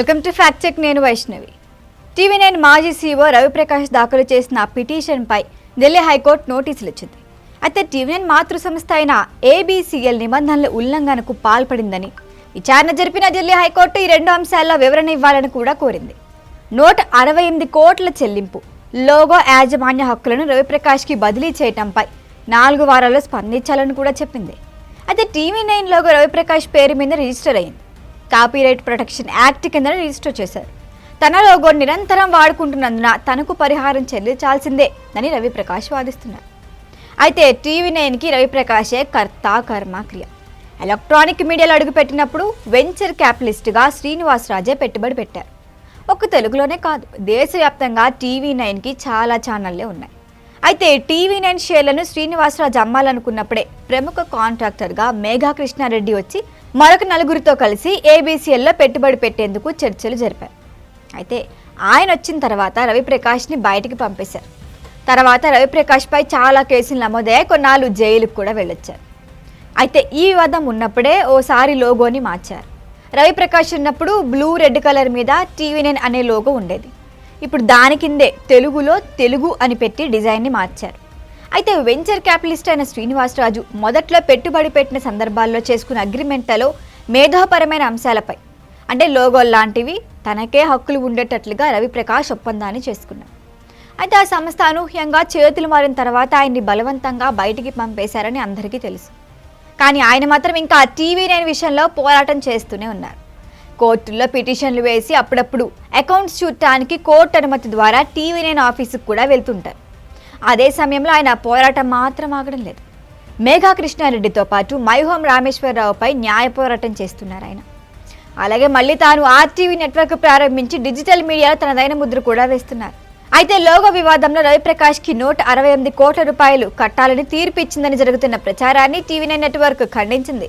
Welcome to fact check నేను Vaishnavi. TV nine మాజీ CEO Raviprakash దాఖలు చేసిన పిటిషన్పై ఢిల్లీ హైకోర్టు నోటీసులు ఇచ్చింది అయితే టీవీ నైన్ మాతృ సంస్థ అయిన ఏబీసీఎల్ నిబంధనల ఉల్లంఘనకు పాల్పడిందని విచారణ జరిపిన ఢిల్లీ హైకోర్టు ఈ రెండు అంశాల్లో వివరణ ఇవ్వాలని కూడా కోరింది. నూట అరవై ఎనిమిది కోట్ల చెల్లింపు లోగో యాజమాన్య హక్కులను రవిప్రకాష్కి బదిలీ చేయటంపై నాలుగు వారాల్లో స్పందించాలని కూడా చెప్పింది. అయితే టీవీ నైన్ లోగో రవిప్రకాష్ పేరు మీద రిజిస్టర్ అయింది. కాపీరైట్ ప్రొటెక్షన్ యాక్ట్ కింద రిజిస్టర్ చేశారు. తన లోగో నిరంతరం వాడుకుంటున్నందున తనకు పరిహారం చెల్లించాల్సిందే అని రవిప్రకాష్ వాదిస్తున్నారు. అయితే టీవీ నైన్కి రవిప్రకాషే కర్త కర్మ క్రియ. ఎలక్ట్రానిక్ మీడియాలో అడుగుపెట్టినప్పుడు వెంచర్ క్యాపిటలిస్ట్గా శ్రీనివాస్ రాజే పెట్టుబడి పెట్టారు. ఒక్క తెలుగులోనే కాదు దేశవ్యాప్తంగా టీవీ నైన్కి చాలా ఛానళ్ళే ఉన్నాయి. అయితే టీవీ నైన్ షేర్లను శ్రీనివాసరాజు అమ్మాలనుకున్నప్పుడే ప్రముఖ కాంట్రాక్టర్గా మేఘా కృష్ణారెడ్డి వచ్చి మరొక నలుగురితో కలిసి ఏబీసీఎల్లో పెట్టుబడి పెట్టేందుకు చర్చలు జరిపారు. అయితే ఆయన వచ్చిన తర్వాత రవిప్రకాష్ని బయటికి పంపేశారు. తర్వాత రవిప్రకాష్పై చాలా కేసులు నమోదయ్యాయి. కొన్నాళ్ళు జైలుకు కూడా వెళ్ళొచ్చారు. అయితే ఈ వివాదం ఉన్నప్పుడే ఓసారి లోగోని మార్చారు. రవిప్రకాష్ ఉన్నప్పుడు బ్లూ రెడ్ కలర్ మీద టీవీ నైన్ అనే లోగో ఉండేది. ఇప్పుడు దాని కిందే తెలుగులో తెలుగు అని పెట్టి డిజైన్ని మార్చారు. అయితే వెంచర్ క్యాపిటలిస్ట్ అయిన శ్రీనివాసరాజు మొదట్లో పెట్టుబడి పెట్టిన సందర్భాల్లో చేసుకున్న అగ్రిమెంట్లలో మేధోపరమైన అంశాలపై అంటే లోగో లాంటివి తనకే హక్కులు ఉండేటట్లుగా రవిప్రకాష్ ఒప్పందాన్ని చేసుకున్నారు. అయితే ఆ సంస్థ అనూహ్యంగా చేతులు మారిన తర్వాత ఆయన్ని బలవంతంగా బయటికి పంపేశారని అందరికీ తెలుసు. కానీ ఆయన మాత్రం ఇంకా టీవీ నైన్ విషయంలో పోరాటం చేస్తూనే ఉన్నారు. కోర్టుల్లో పిటిషన్లు వేసి అప్పుడప్పుడు అకౌంట్స్ చూడటానికి కోర్టు అనుమతి ద్వారా టీవీ నైన్ ఆఫీసుకు కూడా వెళ్తుంటారు. అదే సమయంలో ఆయన పోరాటం మాత్రం ఆగడం లేదు. మేఘా కృష్ణారెడ్డితో పాటు మైహోం రామేశ్వరరావుపై న్యాయ పోరాటం చేస్తున్నారు ఆయన. అలాగే మళ్ళీ తాను ఆర్టీవీ నెట్వర్క్ ప్రారంభించి డిజిటల్ మీడియాలో తనదైన ముద్ర కూడా వేస్తున్నారు. అయితే లోగో వివాదంలో రవిప్రకాష్కి నూట అరవై ఎనిమిది కోట్ల రూపాయలు కట్టాలని తీర్పు ఇచ్చిందని జరుగుతున్న ప్రచారాన్ని టీవీ నైన్ నెట్వర్క్ ఖండించింది.